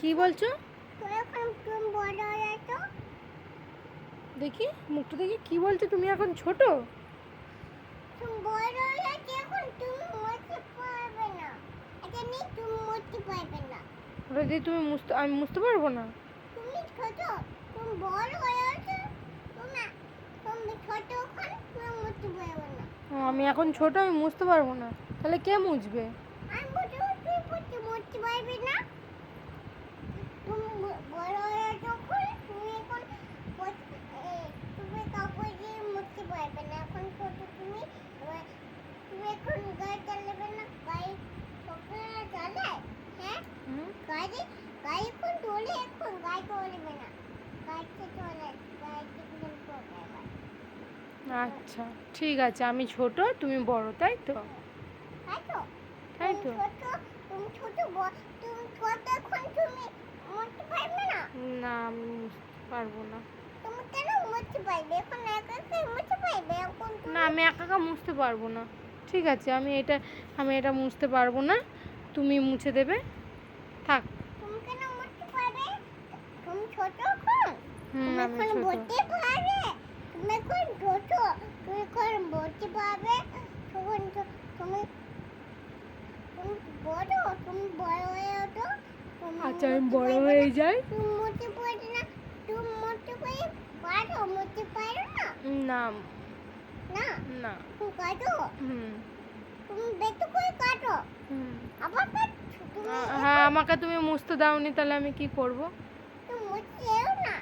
কি বলছো? দেখি মুখটা দেখি কি বলছো তুমি এখন ছোট? তুমি তুমি মুছতে আমি মুছতে পারব না? তুমি ছোট তুমি বড় হয়ে আছো তুমি তুমি ছোট এখন তুমি মরতে পারবে না। আমি এখন ছোট আমি মুছতে পারব না। তাহলে কে মুছবে আমি বলছি তুই মরতে মরতে পারবে না তুমি ব- বড় হয়ে যখন তুমি এখন পচ- এ, তুমি কাপড় দিয়ে মরতে পারবে না। এখন তুমি তুমি এখন গাড়ি চালাবে না? গাড়ি চালায় হ্যাঁ? গাড়ি গাড়ি এখন এখন গাড়ি চলবে না। গাড়িতে চলে গাড়িতে। আচ্ছা ঠিক আছে আমি ছোট তুমি বড় তাই তো? তাই তো। তুমি ছোট তুমি ছোট ব- তুমি ছোট এখন তুমি মরতে পারবে না? না আমি পারব না। তুমি কেন মরতে পারবে? এখন একা না আমি একা একা মুছতে পারব না। ঠিক আছে আমি এটা আমি এটা মুছতে পারব না। তুমি মুছে দেবে। থাক। তুমি কেন মরতে পারবে? তুমি না। না। না কাটো। হুম। তুমি দেখতে করে কাটো। হুম। আবার হ্যাঁ আমাকে তুমি মুছতে দাওনি তাহলে আমি কি করব তুমি মুছতেও না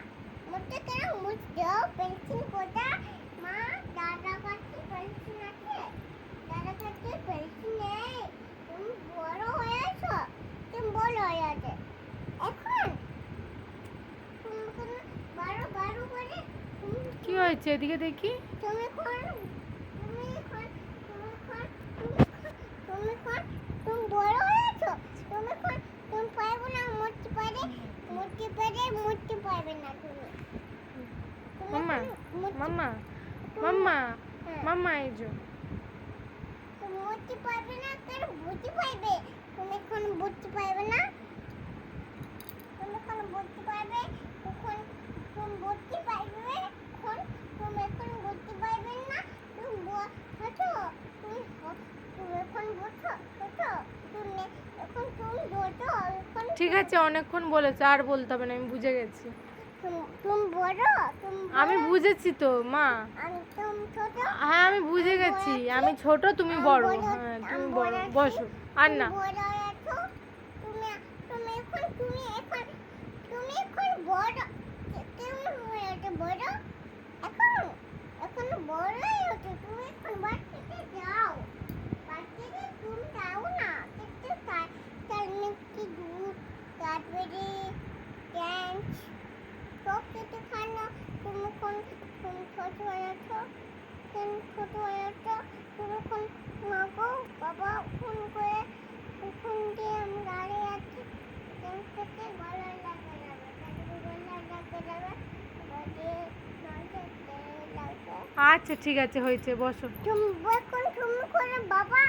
মুছতে কেন মুছতেও পেন্সিল কোটা মা দাদা কাছে পেন্সিল আছে দাদা কাছে পেন্সিল নেই তুমি বড় হয়েছো তুমি বড় হয়ে আছে এখন তুমি কোনো বারো বারো করে তুমি কি হয়েছে এদিকে দেখি তুমি এখন তুমি এখন তুমি এখন তুমি এখন তুমি বড় হয়েছো তুমি এখন তুমি পারবে না মরতে পারে মরতে পারে মরতে পারবে মাম্মা এখন মরতে- মাম্মা তুমি- মাম্মা মাম্মা এই যে। তুমি মরতে পারবে না বুঝতে পারবে। তুমি এখন বুঝতে পারবে না তুমি এখন বুঝতে পারবে তখন তুমি বুঝতে পারবে এখন তুমি এখন বুঝতে পারবে না তুমি ব- ছোট তুমি হ- তুমি এখন বুঝছ ছোট তুমি এখন তুমি ছোট এখন ঠিক আছে অনেকক্ষণ বলেছে আর বলতে হবে না আমি বুঝে গেছি। আমি বুঝেছি তো মা। হ্যাঁ আমি বুঝে গেছি আমি ছোট তুমি বড়। হ্যাঁ তুমি বড়। বসো আর না তুমি বড় আছো তুমি তুমি এখন তুমি এখন তুমি এখন বড় কেমন হয়েছে বড় এখন এখন বড় হয়েছে তুমি এখন বাড়িতে যাও বাড়িতে তুমি যাও না কিন্তু তার কি দুধ ড্যান্স সব কিছু খানা তুমি এখন তুমি ছোট হয়েছ তুমি ছোট হয়েছ তুমি এখন মাগো বাবা ফোন করে ফোন দিয়ে আমি দাঁড়িয়ে আছি ড্যান্স করতে ভালো লাগে আচ্ছা ঠিক আছে হয়েছে বসো। তুমি তুমি করে বাবা